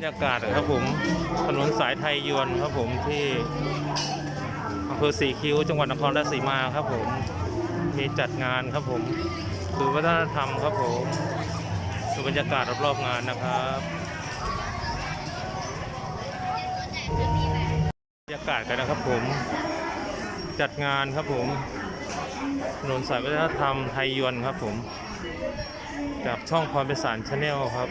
บรรยากาศครับผมถนนสายไทยยวนครับผมที่อำเภอสีคิ้วจังหวัดนครราชสีมาครับผมมีจัดงานครับผมศูนย์วัฒนธรรมครับผมดูบรรยากาศรอบๆงานนะครับบรรยากาศกันนะครับผมจัดงานครับผมถนนสายวัฒนธรรมไทยยวนครับผมจากช่องพรประสานชาแนลครับ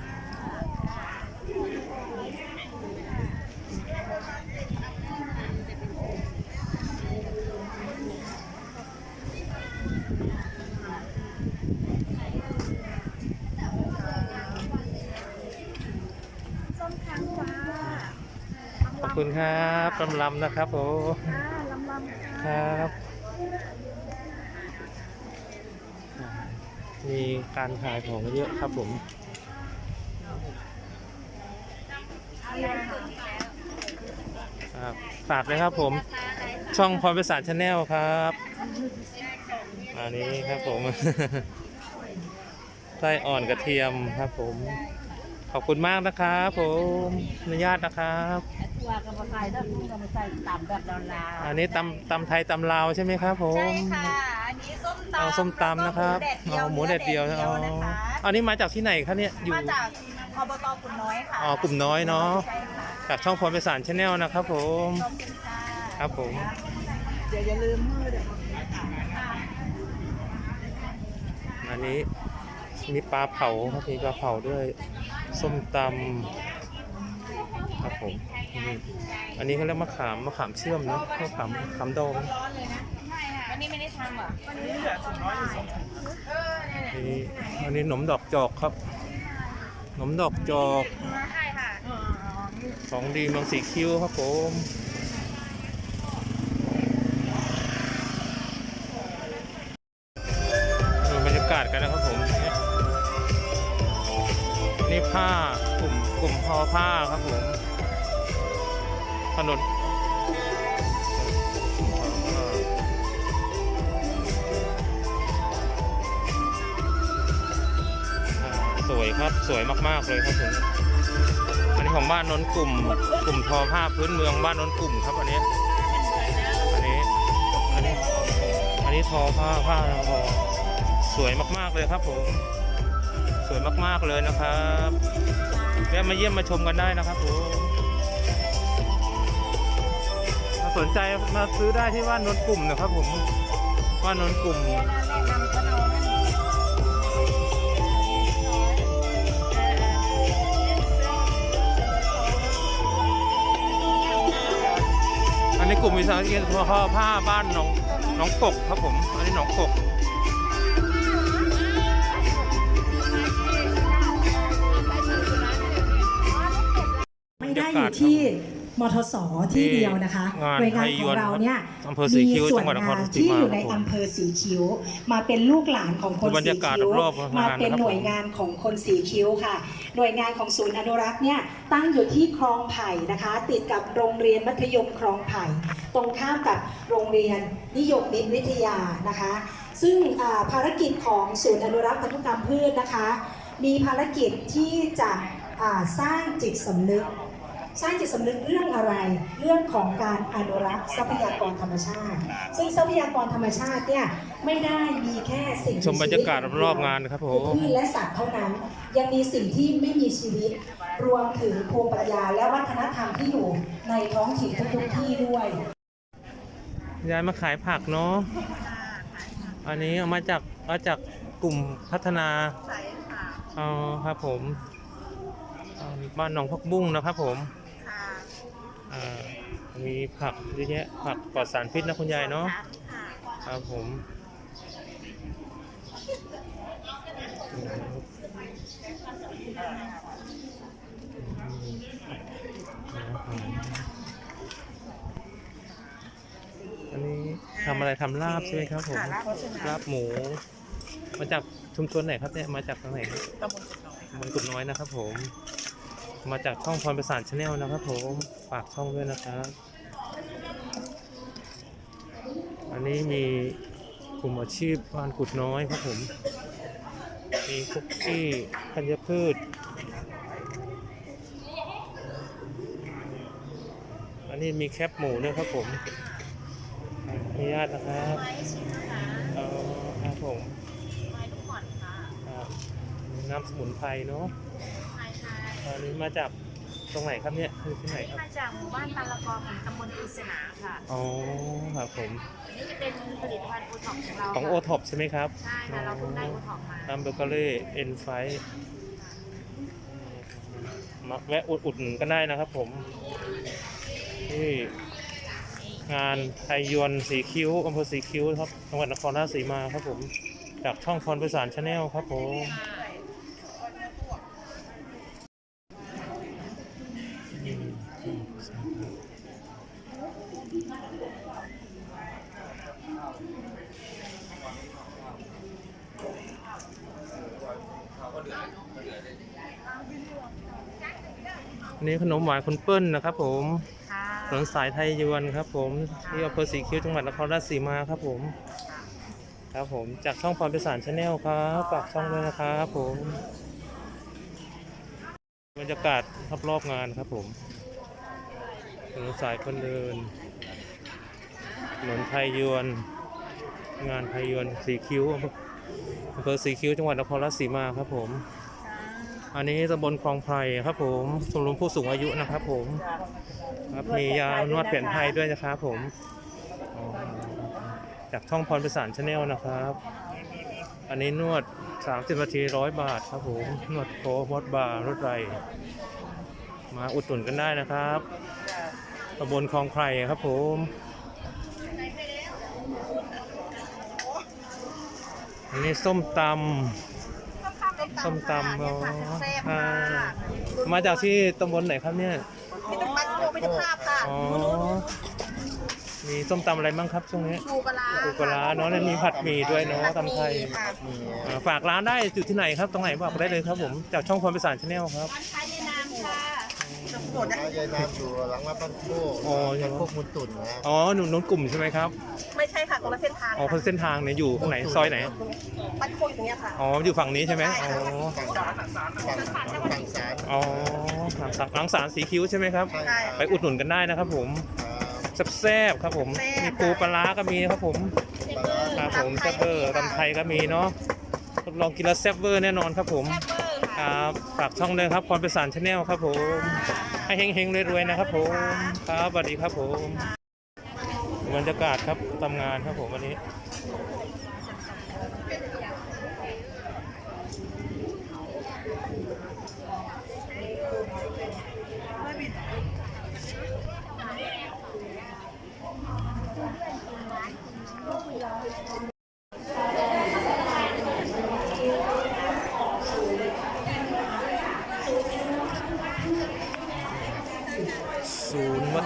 ขอบคุณครับลำลำนะครับผมค่ะลำลำคค่ะรับ มีการขายของเยอะครับผมครับฝากเลยครับผม ช่องพรประสานชาแนลครับอันนี้ครับผมไส้อ่อนกระเทียมครับผม ขอบคุณมากนะครับผมอนุญาตนะครับ ตัวกับมาใส่ถ้าคุณก็มาใส่ต่ำแบบลาวอันนี้ตำตำไทยตำลาวใช่ไหมครับผมใช่ค่ะอันนี้ส้มตำเอาส้มตำนะครับแล้วก็เอาหมูแดดเดียวนื้อ๋อนะคะอันนี้มาจากที่ไหนครับเนี่ยอยู่มาจากอบตกุนน้อยค่ะอ๋อกลุ่มน้อยเนาะใช่ค่ะจากช่องพรประสานชาแนลนะครับผมขอบคุณค่ะครับผมเดี๋ยวอย่าลืมมือเดี๋ยวอันนี้มีปลาเผาครับมีปลาเผาด้วยส้มตำ ครับผมนี่อันนี้เขาเรียกมะขามมะขามเชื่อมเนาะมะขามมะขามดองวันนี้ไม่ได้ทำเหรอนี่อันนี้หนมดอกจอกครับหนมดอกจอกใช่ค่ะของดีเมืองสีคิ้วครับผม นนสวยครับสวยมากๆเลยครับผมอันนี้ของบ้านนนท์กลุ่ม กลุ่มทอผ้าพื้นเมืองบ้านนนท์กลุ่มครับอันนี้อันนี้อันนี้อันนี้ทอผ้าผ้าทอสวยมากๆเลยครับผมสวยมากๆเลยนะครับแวะมาเยี่ยมมาชมกันได้นะครับผม สนใจมาซื้อได้ที่บ้านนกลุ่มนะครับผมบ้านนกลุ่มอันนี้กลุ่มวิสาหกิจทอผ้าบ้านหนองหนองกกครับผมอันนี้หนองกกไม่ได้อยู่ที่ มทสที่เดียวนะคะงานหน่วยงานไทยขยอวงนเราเนี่ยอำเภอศรีคิ้วมีส่จังหวัดนครราชสีที่มาอยู่ในครับผมอำเภอสีคิ้ว มาเป็นลูกหลานของคนดูบรรสียากาศคิ้วรอบๆงานมาเป็นนะครับหน่วยงานของคนสีคิ้วค่ะ หน่วยงานของศูนย์อนุรักษ์เนี่ยตั้งอยู่ที่คลองไผ่นะคะ ติดกับโรงเรียนมัธยมคลองไผ่ ตรงข้ามกับโรงเรียนนิยมมิตรวิทยานะคะ ซึ่งอ่าภารกิจของศูนย์อนุรักษ์พันธุกรรมพืชนะคะ มีภารกิจที่จะอ่าสร้างจิตสำนึก สร้างจิตสำนึกเรื่องอะไร เรื่องของการอนุรักษ์ทรัพยากรธรรมชาติ ซึ่งทรัพยากรธรรมชาติเนี่ยไม่ได้มีแค่สิ่งชมบรรยากาศรอบๆงานนะครับผมคือพืชและสัตว์เท่านั้น ยังมีสิ่งที่ไม่มีชีวิต รวมถึงภูมิปัญญาและวัฒนธรรมที่อยู่ในท้องถิ่นทุกๆที่ด้วยยายมาขายผักเนาะอันนี้เอามาจากเอาจากกลุ่มพัฒนาใส่ค่ะอ๋อครับผมอ่าบ้านหนองพักบุ้งนะครับผมค่ะ อ่ามีผักเยอะแยะผักปลอดสารพิษนะคุณยายเนาะค่ะครับผมอันนี้ทำอะไรทำลาบใช่ไหมครับผมค่ะลาบใช่ไหมลาบหมู มาจากชุมชนไหนครับเนี่ยมาจากทางไหนครับตำบลกุดน้อยตำบลกุดน้อยนะครับผม มาจากช่องพรประสานชาแนลนะครับผมฝากช่องด้วยนะครับอันนี้มีกลุ่มอาชีพบ้านกุดน้อยครับผม มีคุกกี้ธัญพืช อันนี้มีแคปหมูด้วยครับผมขออนุญาตนะครับไม้ชิ้นนะคะเอาครับผมไม้ลูกหม่อนค่ะครับน้ำสมุนไพรเนาะไม้ชาย อันนี้มาจากตรงไหนครับเนี่ยคือที่ไหนนี่ครับ มาจากหมู่บ้านตันละกอของตำบลปริศนาค่ะอ๋อครับผม อันนี้จะเป็นผลิตภัณฑ์โอท็อปของเราของโอท็อปใช่ไหมครับ ใช่ค่ะเราเพิ่งได้โอท็อปมาน้ำเบเกอรี่เอ็นไฟมาแวะอุดอุดหนุนกันได้นะครับผมที่งานไทยยวนสีคิ้วอำเภอสีคิ้วครับจังหวัดนครราชสีมาครับผม จากช่องพรประสานชาแนลครับผมอัน นี้ขนมหวานคุณเปิ้ลนะครับผมค่ะถนนสายไทยยวนครับผมที่อำเภอสีคิ้วจังหวัดนครราชสีมาครับผม ครับผมจากช่องพรประสานชาแนลครับฝากช่องด้วยนะครับผมบรรยากาศรอบๆงานครับผมถนนสายคนเดินถนนไทยยวน งานไทยยวนสีคิ้วอำเภออำเภอสีคิ้วจังหวัดนครราชสีมาครับผม อันนี้ตำบลคลองไพรครับผมชมรมผู้สูงอายุนะครับผมครับมียานวดแผนไทยด้วยนะครับผมจากช่องพรประสานชาแนลนะครับ อันนี้นวด 30นาทีร้อยบาทครับผมนวดโคมดบาร์รถไร มาอุดหนุนกันได้นะครับตำบลคลองไพรครับผมอันนี้ส้มตำ ส้มตำอ๋ออ่ามาจากที่ตำบลไหนครับเนี่ยมีน้ำมันโคไม่ได้ภาพค่ะอ๋อ มีส้มตำอะไรบ้างครับช่วงนี้ปูปลาร้าปูปลาร้าเนาะแล้วมีผัดหมี่ด้วยเนาะตำไทยค่ะ อ่าฝากร้านได้อยู่ที่ไหนครับ ตรงไหนบอกได้เลยครับผม จากช่องพรประสานชาแนลครับร้านค้ายายนามค่ะ ร้านยายน้ำอยู่หลังวัดบ้านโคกอ๋อร้านพวกมุนตุ่นนะอ๋อหนุนนุนกลุ่มใช่ไหมครับ ไม่ใช่ค่ะคนละเส้นทางอ๋อคนเส้นทางเนี่ยอยู่ตรงไหนซอยไหน บ้านโคกอยู่ตรงเนี้ยค่ะ อ๋ออยู่ฝั่งนี้ใช่ไหมอ๋อฝั่งฝั่งฝั่งสารอ๋อหลังสารหลังสารสีคิ้วใช่ไหมครับ ใช่ไปอุดหนุนกันได้นะครับผมแซ่บๆครับผมมีปูปลาร้าก็มีครับผมปลาร้าครับผมแซ่บเวอร์ตำไทยก็มีเนาะทดลองกินแล้วแซ่บเวอร์แน่นอนครับผมแซ่บเบอร์คค่ะรับฝากช่องเลยครับพรประสานชาแนลครับผม ให้เฮงๆรวยๆนะครับผมครับสวัสดีครับผมบรรยากาศครับทำงานครับผมวันนี้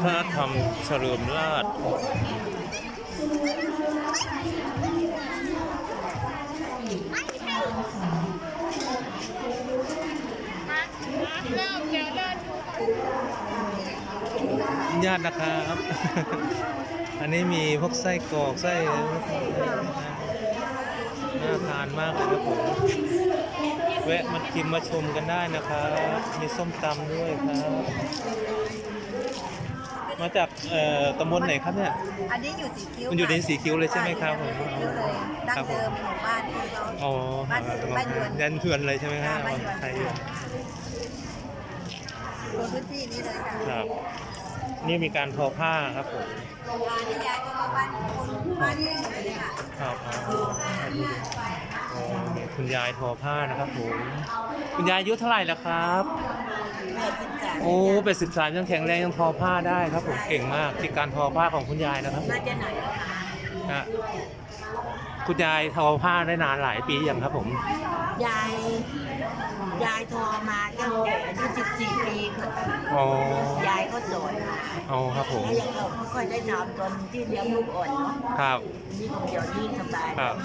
ฒนธรรมเฉลิมราชญาตินะครับ อันนี้มีพวกไส้กรอกไส้น่าทานมากเลยครับผมแวะมากินมาชมกันได้นะครับ มีส้มตำด้วยครับ มาจากเอ่อตำบลไหนครับเนี่ย อันนี้อยู่สีคิ้วมันอยู่ในสีคิ้วเลยใช่ไหมครับผมสีคิ้วเลยดั้ครังบผมเดิมหมู่บ้านที่เรา อ๋อบ้านบ้านยวนยันเถื่อนเลยใช่ไหมครับบ้านยวน ไทยค่ะบนพื้นที่นี้เลยค่ะครับ นี่มีการทอผ้าครับผมร้านที่ย้ายก็มาบ้านคนบ้านที่อยู่เลยค่ะครับอ๋ออ๋อคุณยายทอผ้านะครับผมคุณยายอายุเท่าไหร่แล้วครับแปด สิบสามโอ้เป็นสิบสามยังแข็งแรงยังทอผ้าได้ครับผมเก่งมากที่การทอผ้าของคุณยายนะครับน่าจะหน่อยแล้วค่ะนะคุณยายทอผ้าได้นานหลายปีอย่างครับผมปยาย ยายโทรมาตั้งแต่อายุ14ปีค่ะอ๋อยายก็สอนมาเอาครับผม แล้วยังเราไม่ค่อยได้ทำตอนที่เลี้ยงลูกอ่อนเนาะครับ นี่เดี๋ยวนี้สบายครับ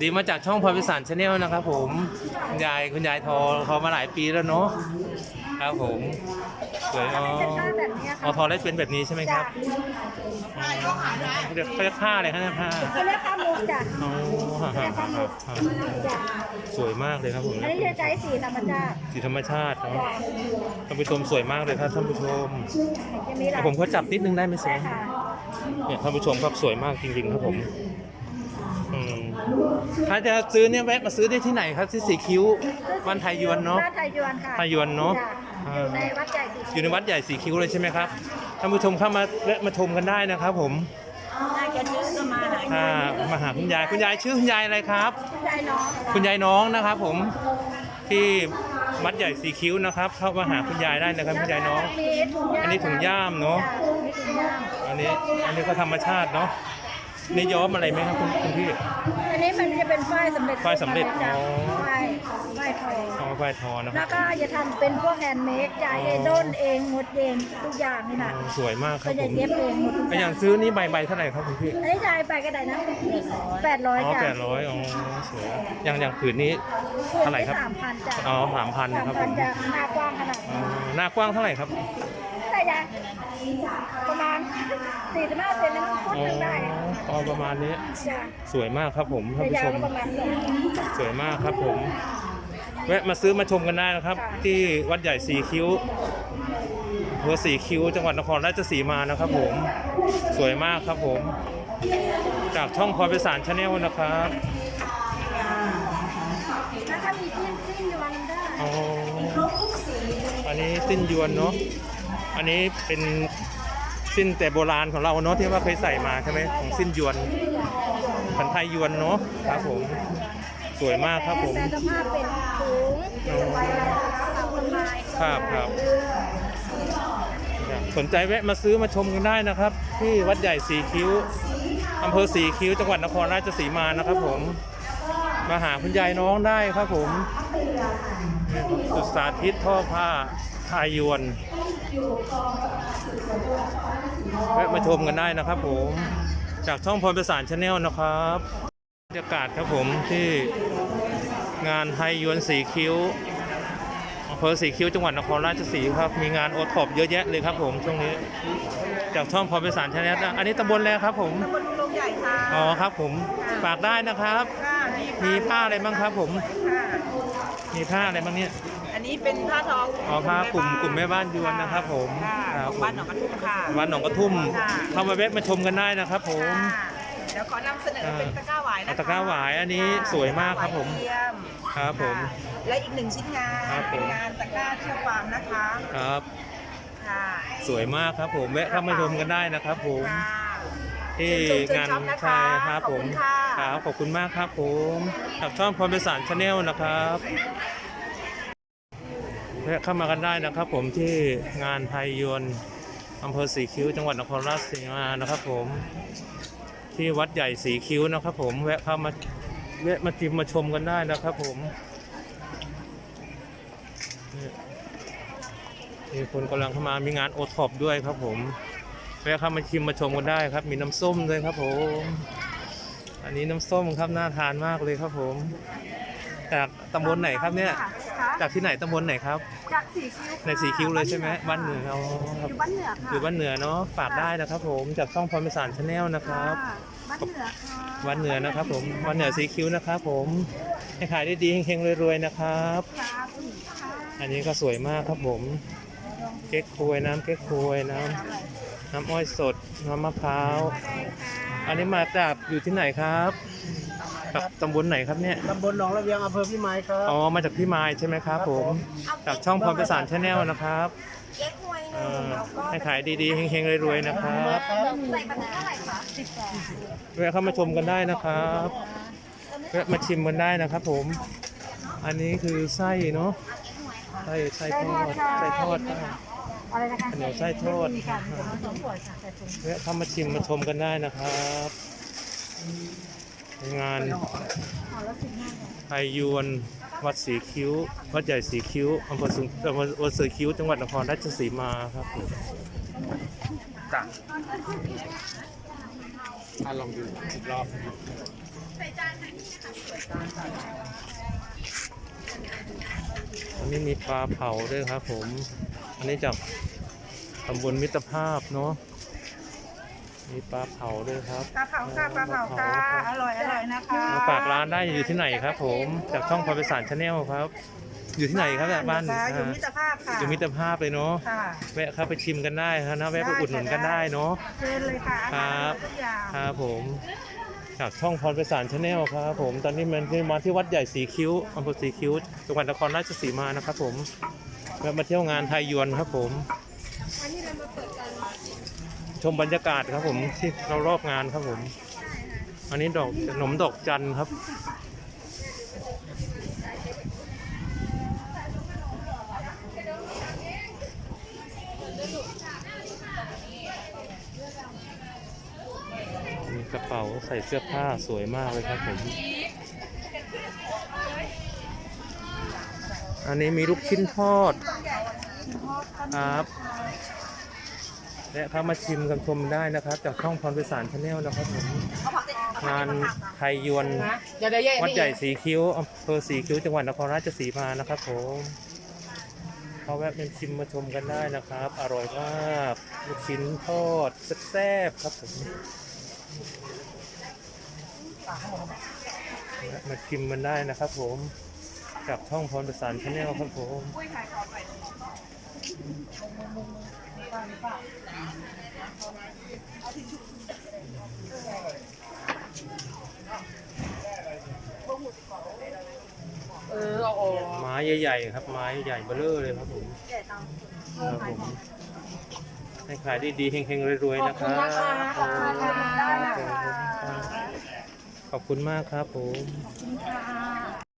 ดีมาจากช่องพรพิสารชาแนลนะครับผม คุณยายคุณยายทอเขามาหลายปีแล้วเนาะ ครับผมสวยอ๋อเอาทอได้เป็นแบบนี้ใช่ไหมครับอืมเดี๋ยวเขาจะผ้าอะไรครับเนี่ยผ้าเขาเรียกข้าวมุกจ้ะอ๋อครับครับครับครับสวยมากเลยครับผมอันนี้จะใช้สีธรรมชาติสีธรรมชาติเนาะท่านผู้ชมสวยมากเลยครับท่านผู้ชมจะมีหลายผมก็จับนิดนึงได้ไหมเสียค่ะเนี่ยท่านผู้ชมครับสวยมากจริงๆครับผมอืมถ้าจะซื้อเนี่ยแวะมาซื้อได้ที่ไหนครับที่สีคิ้วบ้านไทยยวนเนาะบ้านไทยยวนค่ะไทยยวนเนอะจ้ อ่าอยู่ในวัดใหญ่สีอยู่ในวัดใหญ่สีคิ้วเลยใช่ไหมครับท่านผู้ชมเข้ามาแวะมาชมกันได้นะครับ ผมน่าจะซื้อก็มาหาถ้ามาหาคุณยายคุณยายชื่อคุณยายอะไรครับใจน้องคุณยายน้องนะครับ ผมที่วัดใหญ่สีคิ้วนะครับ เข้ามาหาคุณยายได้นะครับคุณยายน้องมีถุงย่ามอันนี้ถุงย่ามเนอะจ้มีถุงย่ามอันนี้อันนี้ก็ธรรมชาติเนาะ นี่ย้อมอะไรไหมครับคุณคุณพี่ อันนี้มันจะเป็นฝ้ายสำเร็จฝ้ายสำเร็จจ้ะอ๋อ ฝ้ายฝ้ายทองเอาไฟทอนะคแล้รัวบก็จะทำเป็นพวกแฮนด์เมดจ่ายเองโดนเองหมดเองทุกอย่างนี่นะสวยมากคก็รับผจะมเย็บเองหมดทุกไอออย่าย่างงซื้อนี่ใบใบเท่าไหร่ครับคุณพี่ อันนี้จ่ายไปก็ได้นะแปดร้อยอ๋อจ้ะแปดร้อยอ๋อสวยอย่างอย่างผืนนี้ เท่าไหร่ครับ สามพันจ้ะอ๋อสามพันสามครับผพันมจ้ะหน้ากว้างขนาดอ๋อนี้หน้ากว้างเท่าไหร่ครับเท่าไหร่ จ้ะประมาณสี่สิบห้าเซนนะฟุตอ๋อหนึงได้อ๋อประมาณนี้ จ้ะสวยมากครับผมท่านระผู้ยะชมก็ประมาณสองสวยมากครับผม แวะมาซื้อมาชมกันได้นะครับที่วัดใหญ่สีคิ้วอำเภอสีคิ้ว จังหวัดนครราชสีมานะครับผม สวยมากครับผม จากช่องพรพิสารชาแนลนะครับ แล้วถ้ามีจิ้นจิ้นอยู่วันได้อ๋อ อันนี้สิ้นยวนเนาะ อันนี้เป็นสิ้นแต่โบราณของเราเนาะที่ว่าเคยใส่มาใช่ไหมของสิ้นยวนผันไทยยวนเนาะครับผมสวยมากครับผมแต่สภาพเป็นถุงไว้เอาคนไม้ครับครับสนใจแวะมาซื้อมาชมกันได้นะครับ ที่วัดใหญ่สีคิ้วอำเภอสีคิ้วจังหวัดนครราชสีมานะครับผมมาหาคุณยายน้องได้ครับผมนี่ครับสุดสาธิตท่อผ้า ทายยวนแวะมาชมกันได้นะครับผม จากช่องพรประสานชาแนลนะครับบรรยากาศครับผมที่งานไทยยวนสีคิ้วอำเภอสีคิ้วจังหวัดนครราชสีมาครับ มีงานโอท็อปเยอะแยะเลยครับผมช่วงนี้ จากช่องพรประสานชาแนลอันนี้ตำบลแล้วครับผมตำบลลุงใหญ่ค่ะอ๋อครับผมฝากได้นะครับค่ะ มีมีผ้าอะไรบ้างครับผมค่ะมีผ้าอะไรบ้างเนี่ย อันนี้เป็นผ้าทองอ๋อผ้ากลุ่มกลุ่มแม่บ้านยวนนะครับผมค่ะครับของบ้านหนองกระทุ่มค่ะวัดหนองกระทุ่มค่ะเข้ามาแวะมาชมกันได้นะครับผมค่ะเดี๋ยวขอนำเสนอเป็นตะกร้าหวายนะคะเอาตะกร้าหวายอันนี้สวยมากครับผมเยี่ยมครับผมค่ะและอีกหนึ่งชิ้นงานครับผมเป็นงานตะกร้าเชือกฟางนะคะ ครับค่ะสวยมากครับผมแวะเข้ามาชมกันได้นะครับผมค่ะ ที่เชิญชมงานเชิญช็อปนะคะใช่ครับผมขอบคุณค่ะครับขอบคุณมากครับผมจากช่องพรประสานชาแนลนะครับแวะเข้ามากันได้นะครับ ผมที่งานไทยยวนอำเภอสีคิ้วจังหวัดนครราชสีมานะครับ ผมที่วัดใหญ่สีคิ้วนะครับ ผมแวะเข้ามาแวะมาจิมมาชมกันได้นะครับ ผมนี่มีคนกำลังเข้ามามีงานโอท็อปด้วยครับผม แวะเข้ามาชิมมาชมกันได้ครับ มีน้ำส้มด้วยครับผม อันนี้น้ำส้มครับน่าทานมากเลยครับผม จากตำบลไหนครับเนี่ยค่ะจากที่ไหนตำบลไหนครับ จากสีคิ้วในสีคิ้วเลยใช่ไหมบ้านเหนือเอาคอรับยู่บ้านเหนือค่ะอยู่บ้านเหนือเนาะฝากได้นะครับ ผมจากช่องพรประสานชาแนลนะครับค่ะบ้านเหนือค่ะวันเหนือนะครับ ผมวันเหนือสีคิ้วนะครับผมให้ขายได้ดีเฮงๆรวยๆนะครับค่ะคุณค่ะอันนี้ก็สวยมากครับผม เก๊กควยน้ำเก๊กควยน้ำ น้ำอ้อยสด น้ำมะพร้าว อันนี้มาจากอยู่ที่ไหนครับจากตำบลไหนครับเนี่ย ตำบลหนองระเวียงอำเภอพิมายครับ อ๋อ มาจากพี่ไม้ใช่ไหมครับผม จากช่องพรประสานชาแนลนะครับเก๊กฮวยหเอนึ่งอแล้วก็ให้ขายดีๆเฮงๆรวยๆนะครับใส่บัตรเท่าไหร่คะสิบสองแวะเข้ามาชมกันได้นะครับแวะมาชิมกันได้นะครับผม อันนี้คือไส้เนาะ ไส้ไส้ทอด ไส้ทอดครับ อะไรนะคะขนมไส้ทอดมีการผสมถั่วค่ะแต่ถุงแวะเข้ามาชิมมาชมกันได้นะครับงานไทยยวนวัดสีคิ้ว วัดใหญ่สีคิ้วอำเภอสุอำเภออำเภอสีคิ้ว จังหวัดนครราชสีมาครับผมจ้ะอะลองดูอีกรอบอันนี้มีปลาเผาด้วยครับผม อันนี้จากตำบลมิตรภาพเนาะมีปลาเผาด้วยครับปลาเผาค่ะปลาเผาค่ะอร่อยอร่อยนะคะมาฝากร้านได้อยู่ที่ไหนครับ ผมจากช่องพรพิสารชาแนลครับ อยู่ที่ไหนครับเนี่ยบ้านค่ะอยู่มิตรภาพค่ะอยู่มิตรภาพเลยเนาะค่ะแวะเข้าไปชิมกันได้ครับนะแวะไปอุดหนุนกันได้เนาะเชิญเลยค่ะอาคหารัรบทุกอย่างครับผมจากช่องพรพิสารชาแนลครับผมตอนนี้มันที่มาที่วัดใหญ่สีคิ้วอำเภอสีคิ้วจังหวัดนครราชสีมานะครับผม แวะมาเที่ยวงานไทยยวนครับผมชมบรรยากาศครับผมที่เรารอบงานครับผม อันนี้ดอกขนมดอกจันครับ มีกระเป๋าใส่เสื้อผ้าสวยมากเลยครับผม อันนี้มีลูกชิ้นทอดครับและเข้ามาชิมกันชมได้นะครับ จากช่องพรพิสารชาแนลนะครับผมงานไทยยวนวัดใหญ่สีคิ้วอำเภอสีคิ้วจังหวัดนครราชสีมานะครับผมเขาแวะเป็นชิมมาชมกันได้นะครับ อร่อยมากลูกชิ้นทอดแซ่บครับผมมาชิมมันได้นะครับผม กับช่องพรประสานชาแนลครับผมไม้ใหญ่ๆครับ ไม้ใหญ่เบ้อเร่อเลยครับผมครับผมให้ขายดีๆเฮงๆรวยๆนะครับขอบคุณค่ะขอบคุณมากครับผมค่ะ